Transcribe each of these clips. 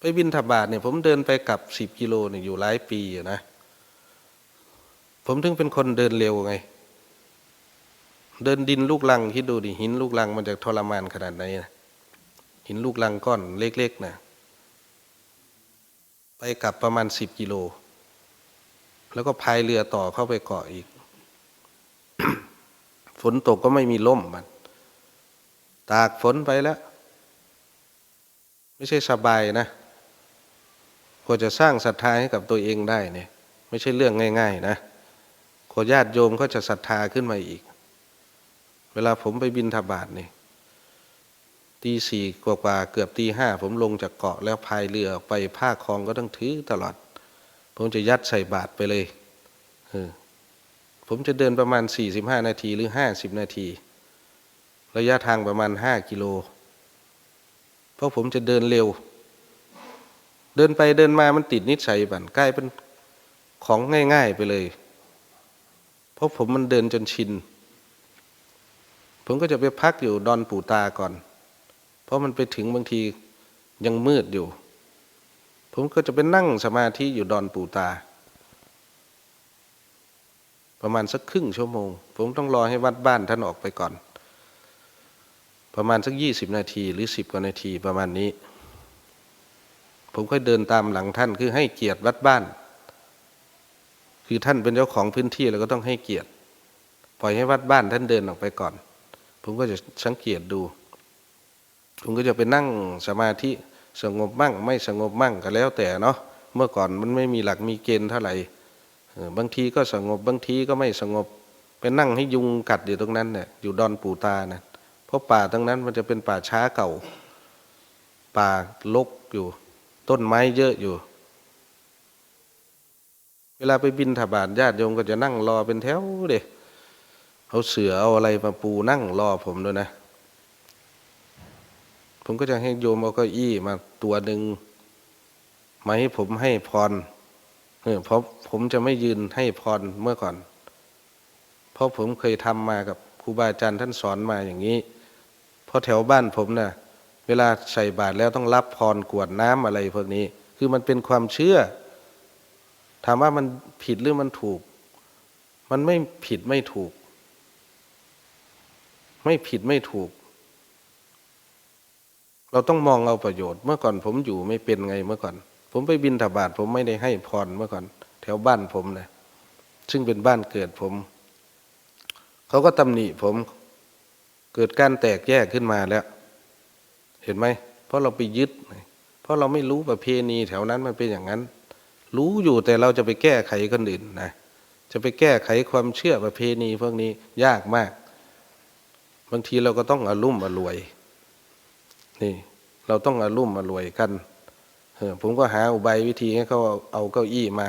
ไปบินทบาทเนี่ยผมเดินไปกลับสิบกิโลเนี่ยอยู่หลายปีนะ ผมถึงเป็นคนเดินเร็วไง เดินดินลูกลังคิดดูดิหินลูกลังมันจะทรมานขนาดไหนนะหินลูกลังก้อนเล็กๆนะไปกลับประมาณสิบกิโล แล้วก็พายเรือต่อเข้าไปเกาะอีก ฝนตกก็ไม่มีล่มมัน ตากฝนไปแล้ว ไม่ใช่สบายนะ กว่าจะสร้างศรัทธาให้กับตัวเองได้เนี่ย ไม่ใช่เรื่องง่าย ๆ นะกว่าญาติโยมก็จะศรัทธาขึ้นมาอีก เวลาผมไปบินทบาทนี่ตีสี่กว่าๆเกือบตีห้าผมลงจากเกาะแล้วพายเรือออกไปภาคลองก็ต้องถือตลอด ผมจะยัดใส่บาตรไปเลยเออผมจะเดินประมาณสี่สิบห้านาทีหรือห้าสิบนาที ระยะทางประมาณห้ากิโล เพราะผมจะเดินเร็ว เดินไปเดินมามันติดนิสัยบันกลายเป็นของง่าย ๆไปเลย เพราะผมมันเดินจนชิน ผมก็จะไปพักอยู่ดอนปู่ตาก่อน เพราะมันไปถึงบางทียังมืดอยู่ ผมก็จะไปนั่งสมาธิอยู่ดอนปู่ตา ประมาณสักครึ่งชั่วโมง ผมต้องรอให้วัดบ้านท่านออกไปก่อน ประมาณสักยี่สิบนาทีหรือสิบกว่านาทีประมาณนี้ ผมค่อยเดินตามหลังท่านคือให้เกียรติวัดบ้าน คือท่านเป็นเจ้าของพื้นที่เราก็ต้องให้เกียรติปล่อยให้วัดบ้านท่านเดินออกไปก่อน ผมก็จะสังเกตดู ผมก็จะไปนั่งสมาธิสงบมั่ง ไม่สงบมั่งก็แล้วแต่เนาะเมื่อก่อนมันไม่มีหลักมีเกณฑ์เท่าไหร่บางทีก็สงบบางทีก็ไม่สงบไปนั่งให้ยุงกัดอยู่ตรงนั้นเนี่ยอยู่ดอนปูตานะเพราะป่าตรงนั้นมันจะเป็นป่าช้าเก่า ป่าลกอยู่ ต้นไม้เยอะอยู่ เวลาไปบินถบาทญาติโยมก็จะนั่งรอเป็นแถวเด็เอาเสือเอาอะไรมาปูนั่งรอผมด้วยนะ ผมก็จะให้โยมเอาเก้าอี้มาตัวหนึ่งมาให้ผมให้พรเออเพราะผมจะไม่ยืนให้พรเมื่อก่อน เพราะผมเคยทำมากับครูบาอาจารย์ท่านสอนมาอย่างนี้ เพราะแถวบ้านผมนะ่ะ เวลาใส่บาตรแล้วต้องรับพรกวดน้ำอะไรพวกนี้ คือมันเป็นความเชื่อ ถามว่ามันผิดหรือมันถูก มันไม่ผิดไม่ถูก ไม่ผิดไม่ถูก เราต้องมองเอาประโยชน์ เมื่อก่อนผมอยู่ไม่เป็นไงเมื่อก่อน ผมไปบินถบาทผมไม่ได้ให้พรเมื่อก่อน แถวบ้านผมนะซึ่งเป็นบ้านเกิดผม เขาก็ตำหนิผม เกิดการแตกแยกขึ้นมาแล้ว ห็นไหมเพราะเราไปยึด เพราะเราไม่รู้ประเพณีแถวนั้นมันเป็นอย่างนั้น รู้อยู่แต่เราจะไปแก้ไขคนอื่นนะจะไปแก้ไขความเชื่อประเพณีพวกนี้ยากมาก บางทีเราก็ต้องอารุ่มอรวย นี่ เราต้องอารุ่มอรวยกันผมก็หาอุบายวิธีให้เขาเอาเก้าอี้มา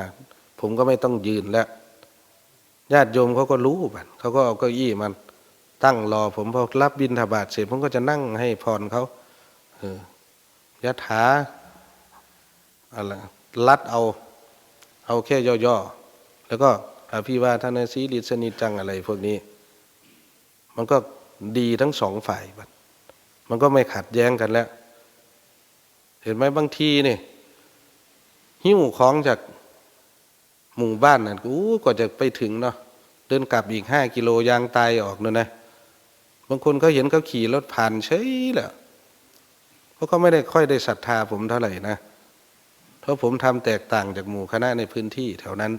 ผมก็ไม่ต้องยืนแล้วญาติโยมเขาก็รู้บัดเขาก็เอาเก้าอี้มาตั้งรอผมพอรับบินทบาทเสร็จผมก็จะนั่งให้พรเขา ยะถาอะไรลัดเอา เอาแค่ย่อๆ แล้วก็อภิวาทนาสีลิสนิจังอะไรพวกนี้ มันก็ดีทั้งสองฝ่ายบัดมันก็ไม่ขัดแย้งกันแล้ว เห็นไหมบางทีเนี่ยหิ้วของจากหมู่บ้านนั่นกูกว่าจะไปถึงเนาะเดินกลับอีกห้ากิโลยางตายออกเนอะนะบางคนเขาเห็นเขาขี่รถผ่านเฉยแหละ เพราะเขาไม่ได้ค่อยได้ศรัทธาผมเท่าไหร่นะ เพราะผมทำแตกต่างจากหมู่คณะในพื้นที่แถวนั้น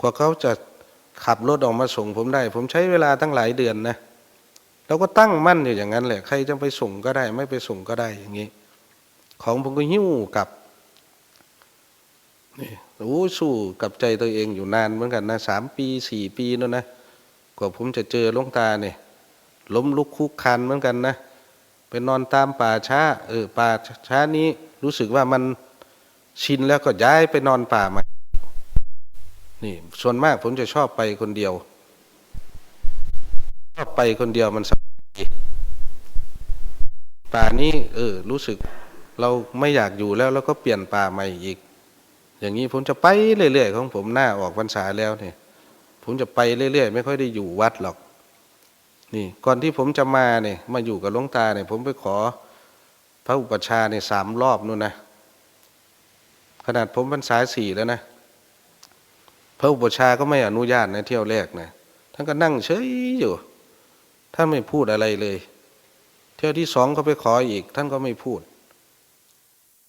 กว่าเขาจะขับรถออกมาส่งผมได้ ผมใช้เวลาตั้งหลายเดือนนะเราก็ตั้งมั่นอยู่อย่างนั้นแหละ ใครจะไปส่งก็ได้ ไม่ไปส่งก็ได้อย่างนี้ ของผมก็หิ้วกลับนี่โอ้สู้กับใจตัวเองอยู่นานเหมือนกันนะสามปีสี่ปีแล้วนะกว่าผมจะเจอลงตาเนี่ยล้มลุกคุกคันเหมือนกันนะ ไปนอนตามป่าช้า เออป่าช้านี้รู้สึกว่ามันชินแล้วก็ย้ายไปนอนป่าใหม่นี่ส่วนมากผมจะชอบไปคนเดียว ชอบไปคนเดียวมันสบายป่านี้ เออ รู้สึก เราไม่อยากอยู่แล้วแล้วก็เปลี่ยนป่าใหม่อีก อย่างนี้ผมจะไปเรื่อยๆของผมหน้าออกพรรษาแล้วเนี่ยผมจะไปเรื่อยๆไม่ค่อยได้อยู่วัดหรอก นี่ก่อนที่ผมจะมาเนี่ยมาอยู่กับหลวงตาเนี่ยผมไปขอพระอุปชฌาย์เนี่ยสามรอบนู่นนะขนาดผมพรรษาสี่แล้วนะพระอุปชฌาย์ก็ไม่อนุญาตนะเที่ยวแรกนะท่านก็นั่งเฉยอยู่ท่านไม่พูดอะไรเลย เที่ยวที่สองก็ไปขออีก ท่านก็ไม่พูด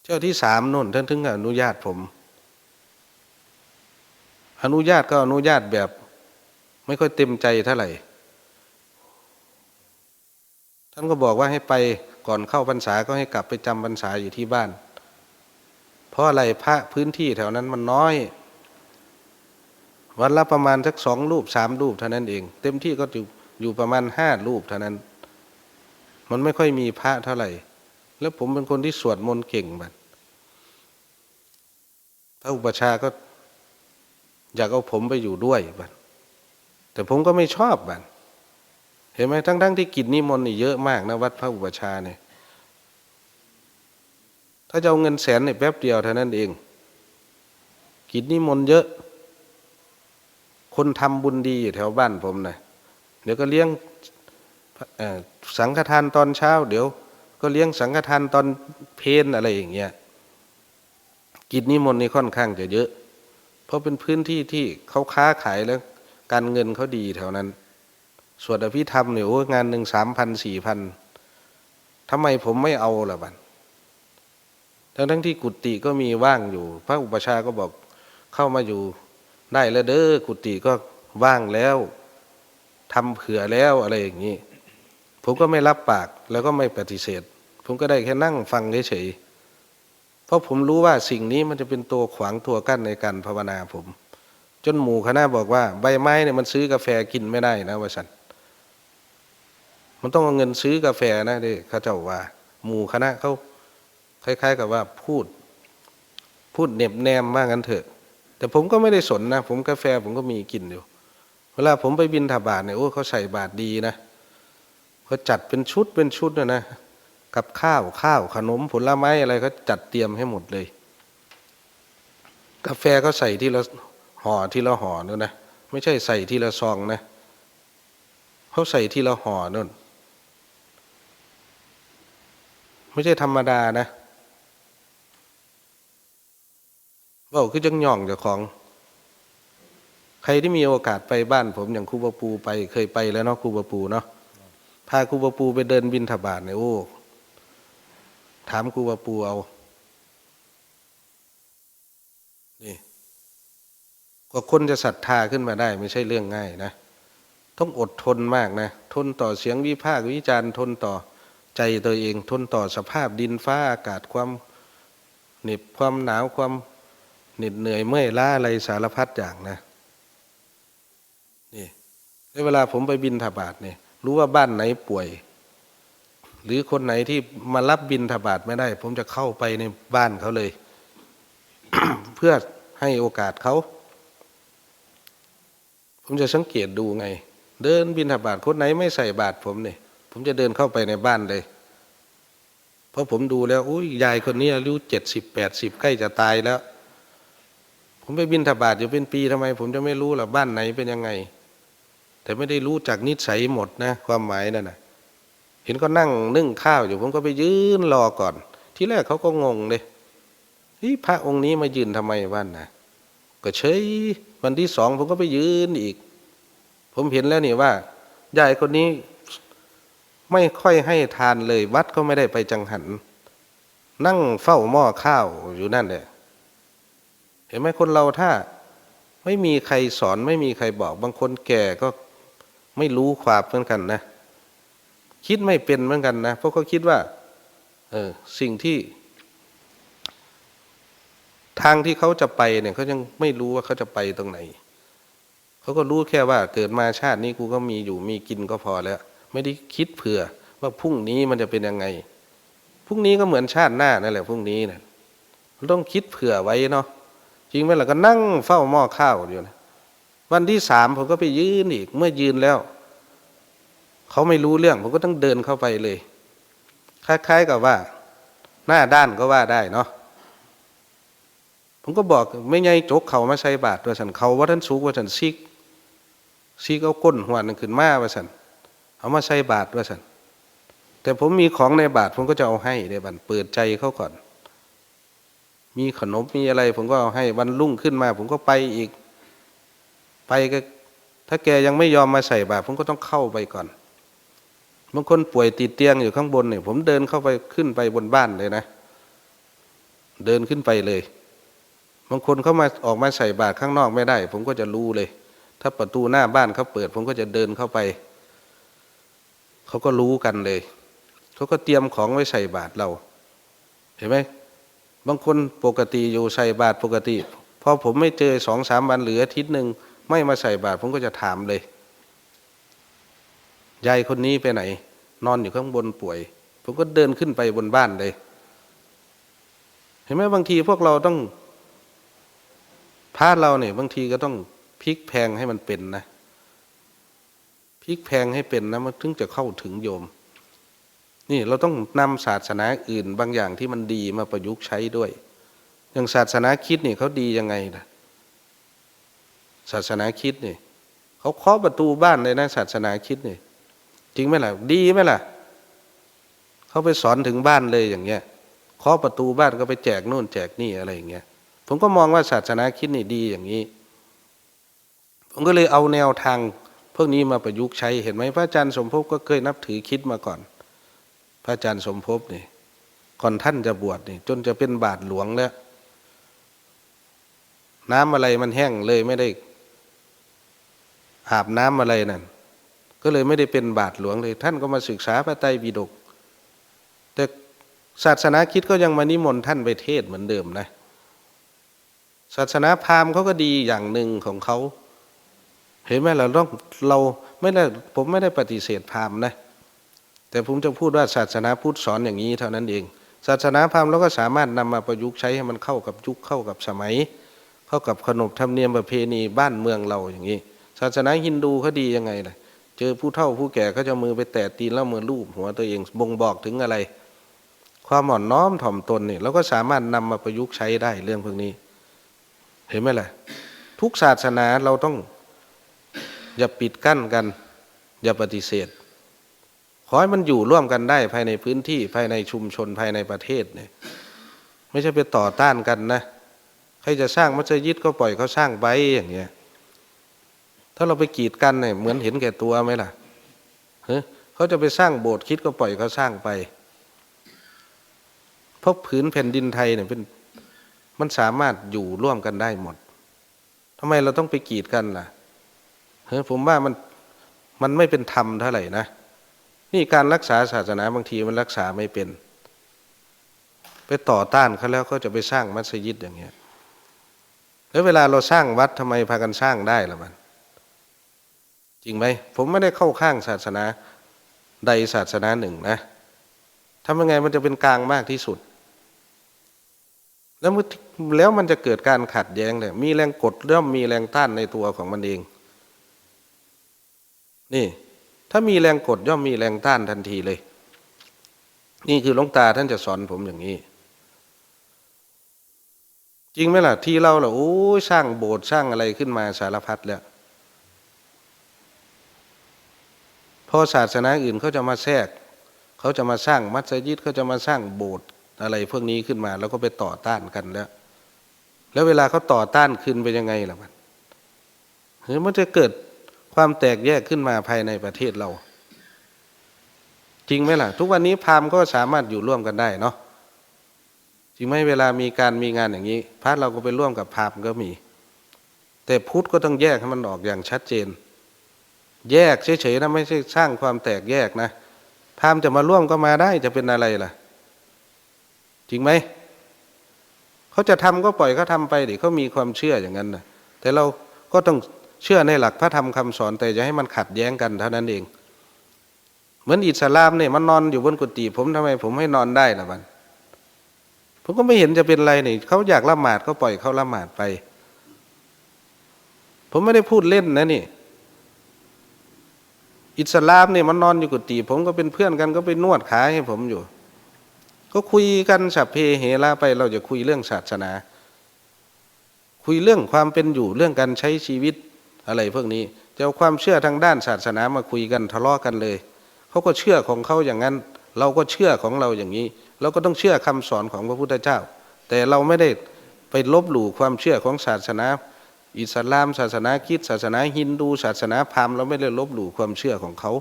เที่ยวที่สามนู่นท่านถึงอนุญาตผม อนุญาตก็อนุญาตแบบ ไม่ค่อยเต็มใจเท่าไหร่ ท่านก็บอกว่าให้ไปก่อนเข้าพรรษาก็ให้กลับไปจำพรรษาอยู่ที่บ้าน เพราะอะไรพระพื้นที่แถวนั้นมันน้อย วันละประมาณสักสองรูปสามรูปเท่านั้นเอง เต็มที่ก็อยู่อยู่ประมาณห้ารูปเท่านั้น มันไม่ค่อยมีพระเท่าไหร่ แล้วผมเป็นคนที่สวดมนต์เก่งบัดพระอุปชาก็อยากเอาผมไปอยู่ด้วยบัดแต่ผมก็ไม่ชอบบัด เห็นไหมทั้งๆที่กิจนิมนต์นี่เยอะมากนะวัดพระอุปชาเนี่ยถ้าจะเอาเงินแสนเนี่ยแป๊บเดียวเท่านั้นเอง กิจนิมนต์เยอะ คนทำบุญดีอยู่แถวบ้านผมนะเดี๋ยวก็เลี้ยงสังฆทานตอนเช้า เดี๋ยว ก็เลี้ยงสังฆทานตอนเพลนอะไรอย่างเงี้ยกิจนิมนต์นี่ค่อนข้างจะเยอะ เพราะเป็นพื้นที่ที่เขาค้าขายแล้ว การเงินเขาดีแถวนั้น สวดอภิธรรมเนี่ยโอ้งานหนึ่งสามพันสี่พันทำไมผมไม่เอาล่ะบันทั้งทั้งที่กุฏิก็มีว่างอยู่ พระอุปชาก็บอกเข้ามาอยู่ได้แล้วเด้อกุฏิก็ว่างแล้วทำเผื่อแล้วอะไรอย่างนี้ ผมก็ไม่รับปากแล้วก็ไม่ปฏิเสธ ผมก็ได้แค่นั่งฟังเฉยๆเพราะผมรู้ว่าสิ่งนี้มันจะเป็นตัวขวางตัวกั้นในการภาวนาผม จนหมู่คณะบอกว่า ใบไม้เนี่ยมันซื้อกาแฟกินไม่ได้นะว่าสัน มันต้องเอาเงินซื้อกาแฟนะเด้เข้าเจ้าว่า หมู่คณะเขาคล้าย ๆ กับว่าพูด พูดเน็บแนมว่างั้นเถอะ แต่ผมก็ไม่ได้สนนะ ผมกาแฟผมก็มีกินอยู่ เวลาผมไปบินถาบาทเนี่ยโอ้เขาใส่บาทดีนะเขาจัดเป็นชุดเป็นชุดนะนะกับข้าวข้าวขนมผลไม้อะไรเขาจัดเตรียมให้หมดเลย กาแฟเขาใส่ที่ละห่อที่ละห่อนู่นนะไม่ใช่ใส่ที่ละซองนะเขาใส่ที่ละห่อนู่น ไม่ใช่ธรรมดานะว่าคือจังย่องเจ้าของ ใครที่มีโอกาสไปบ้านผมอย่างครูบาปูไปเคยไปแล้วเนาะครูบาปูเนาะพาครูบาปูไปเดินบินทบาทเนี่ยโอ้ถามครูบาปูเอานี่กว่าคนจะศรัทธาขึ้นมาได้ ไม่ใช่เรื่องง่ายนะ ต้องอดทนมากนะ ทนต่อเสียงวิพากษ์วิจารณ์ทนต่อ ใจตัวเองทนต่อสภาพดินฟ้าอากาศความเหน็บความหนาวความเหน็ดเหนื่อยเมื่อยล้าอะไรสารพัดอย่างนะนี่ในเวลาผมไปบินทบาทเนี่ยรู้ว่าบ้านไหนป่วย หรือคนไหนที่มารับบินทบาทไม่ได้ ผมจะเข้าไปในบ้านเขาเลย เพื่อให้โอกาสเขา ผมจะสังเกตดูไง เดินบินทบาทคนไหนไม่ใส่บาตรผมเนี่ย ผมจะเดินเข้าไปในบ้านเลย เพราะผมดูแล้วอุ้ยยายคนนี้อายุเจ็ดสิบแปดสิบใกล้จะตายแล้ว ผมไปบินทบาทอยู่เป็นปีทำไม ผมจะไม่รู้ล่ะบ้านไหนเป็นยังไง แต่ไม่ได้รู้จากนิสัยหมดนะ ความหมายนั่นนะเห็นก็นั่งนึ่งข้าวอยู่ ผมก็ไปยืนรอก่อน ที่แรกเขาก็งงเลยนี่พระองค์นี้มายืนทำไมบ้านนะก็เฉยวันที่สองผมก็ไปยืนอีก ผมเห็นแล้วนี่ว่ายายคนนี้ ไม่ค่อยให้ทานเลย วัดก็ไม่ได้ไปจังหัน นั่งเฝ้าหม้อข้าวอยู่นั่นแหละเห็นไหมคนเราถ้าไม่มีใครสอนไม่มีใครบอก บางคนแก่ก็ไม่รู้ความเหมือนกันนะ คิดไม่เป็นเหมือนกันนะเพราะเขาคิดว่า เออสิ่งที่ ทางที่เขาจะไปเนี่ยเขายังไม่รู้ว่าเขาจะไปตรงไหนเขาก็รู้แค่ว่า เกิดมาชาตินี้กูก็มีอยู่มีกินก็พอแล้ว ไม่ได้คิดเผื่อว่าพรุ่งนี้มันจะเป็นยังไงพรุ่งนี้ก็เหมือนชาติหน้านั่นแหละพรุ่งนี้นะต้องคิดเผื่อไว้เนาะจริงไหมล่ะก็นั่งเฝ้าหม้อข้าวอยู่นะวันที่สามผมก็ไปยืนอีก เมื่อยืนแล้ว เขาไม่รู้เรื่อง ผมก็ต้องเดินเข้าไปเลย คล้าย ๆกับว่า หน้าด้านก็ว่าได้เนาะผมก็บอกไม่ไงจกเขามาใส่บาตรว่าสันเขาว่าท่านสูกว่าสันซิกซิกเอาก้นหัวนึงขึ้นมาว่าสัน เอามาใส่บาตรว่าสันแต่ผมมีของในบาตรผมก็จะเอาให้ในบันเปิดใจเขาก่อน มีขนมมีอะไร ผมก็เอาให้วันรุ่งขึ้นมา ผมก็ไปอีก ไปก็ถ้าแกยังไม่ยอมมาใส่บาตรผมก็ต้องเข้าไปก่อนบางคนป่วยติดเตียงอยู่ข้างบนเนี่ยผมเดินเข้าไปขึ้นไปบนบ้านเลยนะ เดินขึ้นไปเลย บางคนเขามาออกมาใส่บาตรข้างนอกไม่ได้ ผมก็จะรู้เลย ถ้าประตูหน้าบ้านเขาเปิด ผมก็จะเดินเข้าไป เขาก็รู้กันเลย เขาก็เตรียมของไว้ใส่บาตรเรา เห็นไหมบางคนปกติอยู่ใส่บาตรปกติพอผมไม่เจอสองสามวันหรืออาทิตย์หนึ่งไม่มาใส่บาตรผมก็จะถามเลยยายคนนี้ไปไหน นอนอยู่ข้างบนป่วย ผมก็เดินขึ้นไปบนบ้านเลย เห็นไหมบางทีพวกเราต้องพาดเราเนี่ยบางทีก็ต้องพลิกแพงให้มันเป็นนะ พลิกแพงให้เป็นนะมันถึงจะเข้าถึงโยม นี่เราต้องนำศาสนาอื่นบางอย่างที่มันดีมาประยุกต์ใช้ด้วย อย่างศาสนาคิดนี่เขาดียังไงล่ะศาสนาคิดนี่เขาเคาะประตูบ้านเลยนะศาสนาคิดนี่จริงไหมล่ะ ดีไหมล่ะเขาไปสอนถึงบ้านเลยอย่างเงี้ยเคาะประตูบ้านก็ไปแจกโน่นแจกนี่อะไรอย่างเงี้ยผมก็มองว่าศาสนาคิดนี่ดีอย่างนี้ ผมก็เลยเอาแนวทาง พวกนี้มาประยุกต์ใช้เห็นไหมพระอาจารย์สมภพก็เคยนับถือคิดมาก่อน พระอาจารย์สมภพนี่ก่อนท่านจะบวชนี่จนจะเป็นบาทหลวงแล้ว น้ำอะไรมันแห้งเลยไม่ได้อาบน้ำอะไรนั่นก็เลยไม่ได้เป็นบาทหลวงเลย ท่านก็มาศึกษาพระไตรปิฎกแต่ศาสนาคิดก็ยังมานิมนต์ท่านไปเทศเหมือนเดิมนะศาสนาพราหมณ์เขาก็ดีอย่างหนึ่งของเขา เห็นไหมเราต้องเราไม่ได้ผมไม่ได้ปฏิเสธพราหมณ์นะแต่ผมจะพูดว่าศาสนาพุทธสอนอย่างนี้เท่านั้นเอง ศาสนาพราหมณ์เราก็สามารถนำมาประยุกต์ใช้ให้มันเข้ากับยุคเข้ากับสมัย เข้ากับขนบธรรมเนียมประเพณีบ้านเมืองเราอย่างนี้ ศาสนาฮินดูเขาดียังไงล่ะเจอผู้เฒ่าผู้แก่เขาจะมือไปแตะตีนแล้วมือลูบหัวตัวเองบ่งบอกถึงอะไร ความอ่อนน้อมถ่อมตนนี่เราก็สามารถนำมาประยุกต์ใช้ได้เรื่องพวกนี้ เห็นไหมล่ะ ทุกศาสนาเราต้อง อย่าปิดกั้นกัน อย่าปฏิเสธ ขอให้มันอยู่ร่วมกันได้ภายในพื้นที่ภายในชุมชนภายในประเทศเนี่ยไม่ใช่ไปต่อต้านกันนะ ใครจะสร้างมัสยิดก็ปล่อยเขาสร้างไปอย่างเงี้ย ถ้าเราไปกีดกันเนี่ยเหมือนเห็นแก่ตัวไหมล่ะเฮ้ยเขาจะไปสร้างโบสถ์คิดก็ปล่อยเขาสร้างไป เพราะผืนแผ่นดินไทยเนี่ยเป็นมันสามารถอยู่ร่วมกันได้หมดทำไมเราต้องไปกีดกันล่ะ เฮ้ยผมว่ามันมันไม่เป็นธรรมเท่าไหร่นะ นี่การรักษาศาสนาบางทีมันรักษาไม่เป็น ไปต่อต้านเขาแล้วก็จะไปสร้างมัสยิดอย่างเงี้ยแล้วเวลาเราสร้างวัดทำไมพากันสร้างได้ล่ะมัน จริงไหมผมไม่ได้เข้าข้างศาสนาใดศาสนาหนึ่งนะทำยังไงมันจะเป็นกลางมากที่สุด แล้วแล้วมันจะเกิดการขัดแย้งเนี่ยมีแรงกดย่มมีแรงต้านในตัวของมันเอง นี่ ถ้ามีแรงกดย่อมมีแรงต้านทันทีเลย นี่คือหลวงตาท่านจะสอนผมอย่างนี้ จริงไหมล่ะ ที่เราล่ะโอ้สร้างโบสถ์สร้างอะไรขึ้นมาสารพัดแล้วพอศาสนาอื่นเขาจะมาแทรก เขาจะมาสร้างมัสยิดเขาจะมาสร้างโบสถ์อะไรพวกนี้ขึ้นมา แล้วก็ไปต่อต้านกันแล้ว แล้วเวลาเขาต่อต้านขึ้นไปยังไงล่ะมันเฮ้ยมันจะเกิด ความแตกแยกขึ้นมาภายในประเทศเรา จริงไหมล่ะ ทุกวันนี้พราหมณ์ก็สามารถอยู่ร่วมกันได้เนาะจริงไหมเวลามีการมีงานอย่างนี้พระเราก็ไปร่วมกับพราหมณ์ก็มี แต่พุทธก็ต้องแยกให้มันออกอย่างชัดเจน แยกเฉยๆนะไม่ใช่สร้างความแตกแยกนะพราหมณ์จะมาร่วมก็มาได้จะเป็นอะไรล่ะ จริงไหมเขาจะทำก็ปล่อยเขาทำไปเดี๋ยวเขามีความเชื่ออย่างนั้นนะแต่เราก็ต้อง เชื่อในหลักพระธรรมคำสอนแต่จะให้มันขัดแย้งกันเท่านั้นเอง เหมือนอิสลามเนี่ยมันนอนอยู่บนกุฏิผมทำไมผมให้นอนได้ล่ะมันผมก็ไม่เห็นจะเป็นไรนี่เขาอยากละหมาดก็ปล่อยเขาละหมาดไป ผมไม่ได้พูดเล่นนะนี่ อิสลามเนี่ยมันนอนอยู่กุฏิผมก็เป็นเพื่อนกันก็ไปนวดขาให้ผมอยู่ ก็คุยกันสัพเพเหระไป เราจะคุยเรื่องศาสนา คุยเรื่องความเป็นอยู่เรื่องการใช้ชีวิต อะไรพวกนี้จะเอาความเชื่อทางด้านศาสนามาคุยกันทะเลาะกันเลยเขาก็เชื่อของเขาอย่างนั้น เราก็เชื่อของเราอย่างนี้ เราก็ต้องเชื่อคำสอนของพระพุทธเจ้า แต่เราไม่ได้ไปลบหลู่ความเชื่อของศาสนา อิสลาม ศาสนาคิดศาสนาฮินดู ศาสนาพราหมณ์เราไม่ได้ลบหลู่ความเชื่อของเขา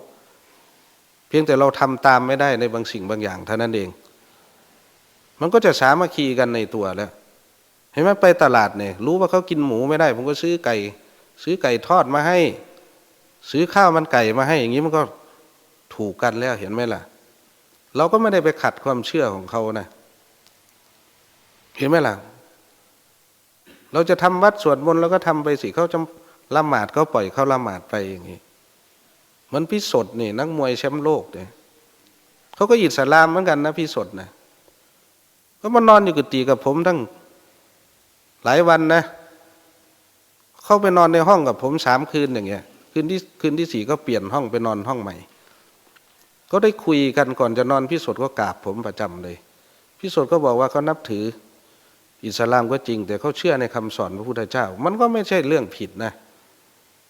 เพียงแต่เราทำตามไม่ได้ในบางสิ่งบางอย่างเท่านั้นเอง มันก็จะสามัคคีกันในตัวแล้ว เห็นไหมไปตลาดเนี่ยรู้ว่าเขากินหมูไม่ได้ ผมก็ซื้อไก่ ซื้อไก่ทอดมาให้ ซื้อข้าวมันไก่มาให้ อย่างนี้มันก็ถูกกันแล้วเห็นไหมล่ะ เราก็ไม่ได้ไปขัดความเชื่อของเขานะเห็นไหมล่ะ เราจะทำวัดสวดมนต์เราก็ทำไปสิเขาจะละหมาดก็ปล่อยเขาละหมาดไปอย่างนี้มันพิสดนี่นักมวยแชมป์โลกเนี่ยเขาก็อิสลามเหมือนกันนะพิสดนะก็มานอนอยู่กุฏิกับผมตั้งหลายวันนะ เข้าไปนอนในห้องกับผมสามคืนอย่างเงี้ย คืนที่คืนที่สี่ก็เปลี่ยนห้องไปนอนห้องใหม่ ก็ได้คุยกันก่อนจะนอนพิสดก็กราบผมประจำเลยพิสดก็บอกว่าเขานับถือ อิสลามก็จริง แต่เขาเชื่อในคำสอนพระพุทธเจ้า มันก็ไม่ใช่เรื่องผิดนะ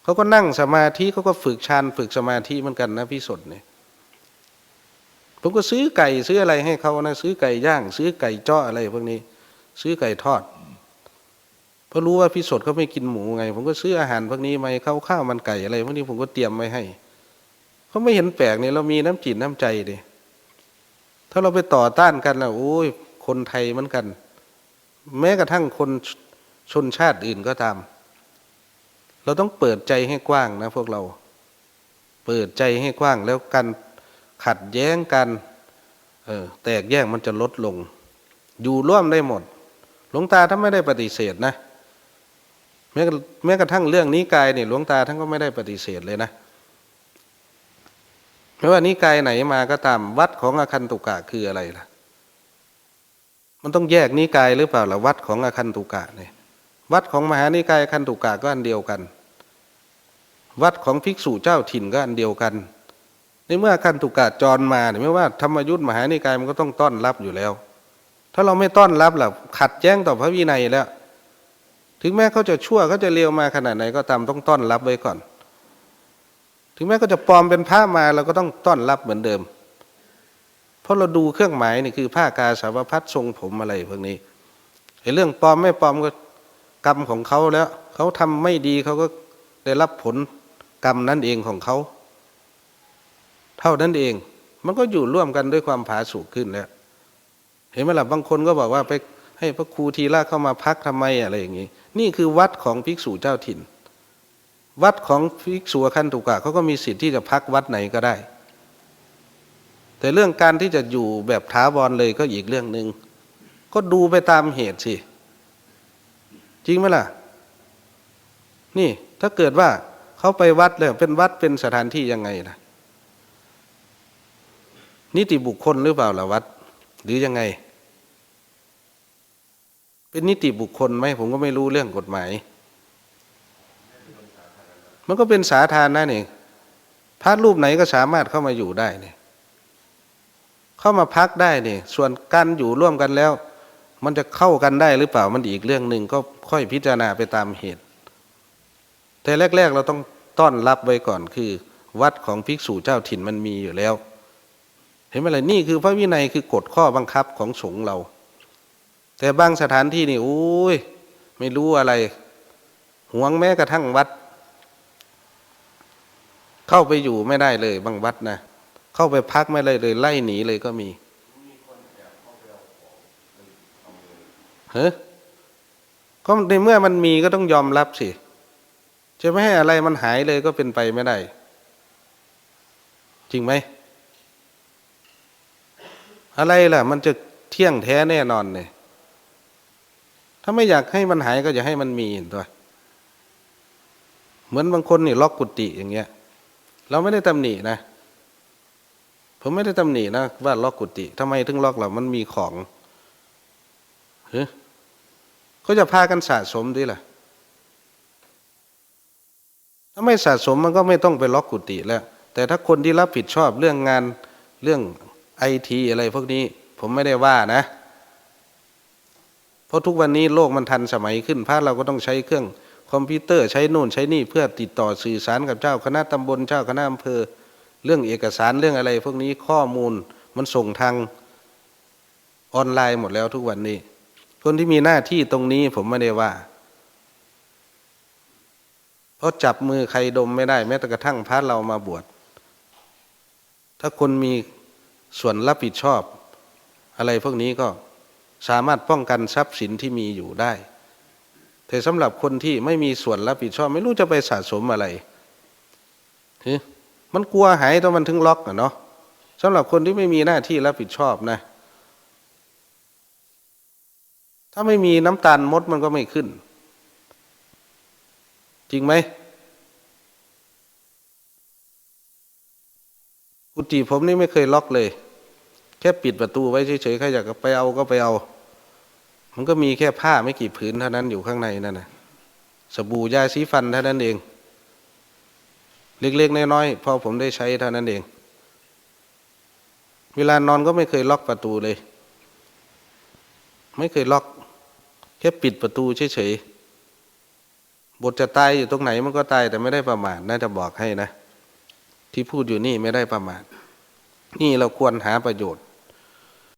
เขาก็นั่งสมาธิเขาก็ฝึกฌานฝึกสมาธิเหมือนกันนะพิสดเนี่ยผมก็ซื้อไก่ซื้ออะไรให้เขานะซื้อไก่ย่าง ซื้อไก่เจาะอะไรพวกนี้ ซื้อไก่ทอด เพราะรู้ว่าพิสดเขาไม่กินหมูไง ผมก็ซื้ออาหารพวกนี้มาให้เขาข้าวมันไก่อะไรพวกนี้ผมก็เตรียมไว้ให้เขาไม่เห็นแปลกเนี่ยเรามีน้ำจิตน้ำใจดิถ้าเราไปต่อต้านกันแล้วโอ้ยคนไทยเหมือนกัน แม้กระทั่งคนชนชาติอื่นก็ตาม เราต้องเปิดใจให้กว้างนะพวกเรา เปิดใจให้กว้างแล้วกันขัดแย้งกันเออแตกแยกมันจะลดลง อยู่ร่วมได้หมด หลวงตาท่าไม่ได้ปฏิเสธนะ แม้กระแม้กระทั่งเรื่องนี้กายเนี่ยหลวงตาท่านก็ไม่ได้ปฏิเสธเลยนะไม่ว่านิกายไหนมาก็ตามวัดของอาคันตุกะคืออะไรล่ะ มันต้องแยกนิกายหรือเปล่าล่ะวัดของอาคันตุกะเนี่ยวัดของมหานิกายอาคันตุกะก็อันเดียวกัน วัดของภิกษุเจ้าถิ่นก็อันเดียวกันในเมื่อคันตุกะจรมาเนี่ยไม่ว่าธรรมยุทธมหานิกายมันก็ต้องต้อนรับอยู่แล้ว ถ้าเราไม่ต้อนรับล่ะขัดแย้งต่อพระวินัยแล้ว ถึงแม้เขาจะชั่วเขาจะเลวมาขนาดไหนก็ตามต้องต้อนรับไว้ก่อน ถึงแม้เขาจะปลอมเป็นพระมาเราก็ต้องต้อนรับเหมือนเดิม เพราะเราดูเครื่องหมายนี่คือผ้ากาสาวพัดทรงผมอะไรพวกนี้ไอ้เรื่องปลอมไม่ปลอมก็กรรมของเขาแล้วเขาทำไม่ดีเขาก็ได้รับผลกรรมนั่นเองของเขาเท่านั้นเอง มันก็อยู่ร่วมกันด้วยความผาสุกขึ้นแล้ว เห็นไหมล่ะบางคนก็บอกว่าไปให้พระครูทีละเข้ามาพักทำไมอะไรอย่างนี้ นี่คือวัดของภิกษุเจ้าถิ่น วัดของภิกษุคันตุกะเขาก็มีสิทธิ์ที่จะพักวัดไหนก็ได้ แต่เรื่องการที่จะอยู่แบบถาวรเลยก็อีกเรื่องหนึ่งก็ดูไปตามเหตุสิ จริงไหมล่ะ นี่ถ้าเกิดว่าเขาไปวัดแล้วเป็นวัดเป็นสถานที่ยังไงล่ะ นิติบุคคลหรือเปล่าล่ะวัด หรือยังไง เป็นนิติบุคคลไหมผมก็ไม่รู้เรื่องกฎหมาย มันก็เป็นสาธารณะนี่พระรูปไหนก็สามารถเข้ามาอยู่ได้นี่เข้ามาพักได้นี่ส่วนการอยู่ร่วมกันแล้ว มันจะเข้ากันได้หรือเปล่ามันอีกเรื่องหนึ่งก็ค่อยพิจารณาไปตามเหตุ แต่แรก ๆ เราต้องต้อนรับไว้ก่อนคือ วัดของภิกษุเจ้าถิ่นมันมีอยู่แล้ว เห็นไหมล่ะนี่คือพระวินัยคือกฎข้อบังคับของสงฆ์เรา แต่บางสถานที่นี่โอ้ยไม่รู้อะไรห่วงแม้กระทั่งวัด เข้าไปอยู่ไม่ได้เลย บางวัดนะเข้าไปพักไม่ได้เลย ไล่หนีเลยก็มีเฮ้ก็ในเมื่อมันมีก็ต้องยอมรับสิจะไม่ให้อะไรมันหายเลยก็เป็นไปไม่ได้ จริงไหม อะไรล่ะ มันจะเที่ยงแท้แน่นอนเนี่ย ถ้าไม่อยากให้มันหายก็อย่าให้มันมีตัว เหมือนบางคนนี่ล็อกกุฏิอย่างเงี้ย เราไม่ได้ตำหนินะ ผมไม่ได้ตำหนินะว่าล็อกกุฏิทำไมถึงล็อกเรามันมีของเฮ้ยเขาจะพากันสะสมดีล่ะ ถ้าไม่สะสมมันก็ไม่ต้องไปล็อกกุฏิแล้ว แต่ถ้าคนที่รับผิดชอบเรื่องงานเรื่องไอทีอะไรพวกนี้ ผมไม่ได้ว่านะ เพราะทุกวันนี้โลกมันทันสมัยขึ้นพระเราก็ต้องใช้เครื่องคอมพิวเตอร์ใช้นู่นใช้นี่เพื่อติดต่อสื่อสารกับเจ้าคณะตำบลเจ้าคณะอำเภอ เรื่องเอกสารเรื่องอะไร พวกนี้ข้อมูลมันส่งทางออนไลน์หมดแล้วทุกวันนี้ คนที่มีหน้าที่ตรงนี้ผมไม่ได้ว่า เพราะจับมือใครดมไม่ได้ แม้แต่กระทั่งพระเรามาบวชถ้าคนมีส่วนรับผิดชอบ อะไรพวกนี้ก็ สามารถป้องกันทรัพย์สินที่มีอยู่ได้ แต่สำหรับคนที่ไม่มีส่วนรับผิดชอบไม่รู้จะไปสะสมอะไรมันกลัวหายตอนมันถึงล็อกอะเนาะสำหรับคนที่ไม่มีหน้าที่รับผิดชอบนะ ถ้าไม่มีน้ำตาลมดมันก็ไม่ขึ้น จริงไหมกุฏิผมนี่ไม่เคยล็อกเลย ค่ปิดประตูไว้เฉยๆใครอยากไปเอาก็ไปเอา มันก็มีแค่ผ้าไม่กี่ผืนเท่านั้นอยู่ข้างในนั่นนะสบู่ยาสีฟันเท่านั้นเอง เล็กๆน้อยๆพอผมได้ใช้เท่านั้นเอง เวลานอนก็ไม่เคยล็อกประตูเลย ไม่เคยล็อก แค่ปิดประตูเฉยๆบทจะตายอยู่ตรงไหนมันก็ตายแต่ไม่ได้ประมาทน่าจะบอกให้นะ ที่พูดอยู่นี่ไม่ได้ประมาทนี่เราควรหาประโยชน์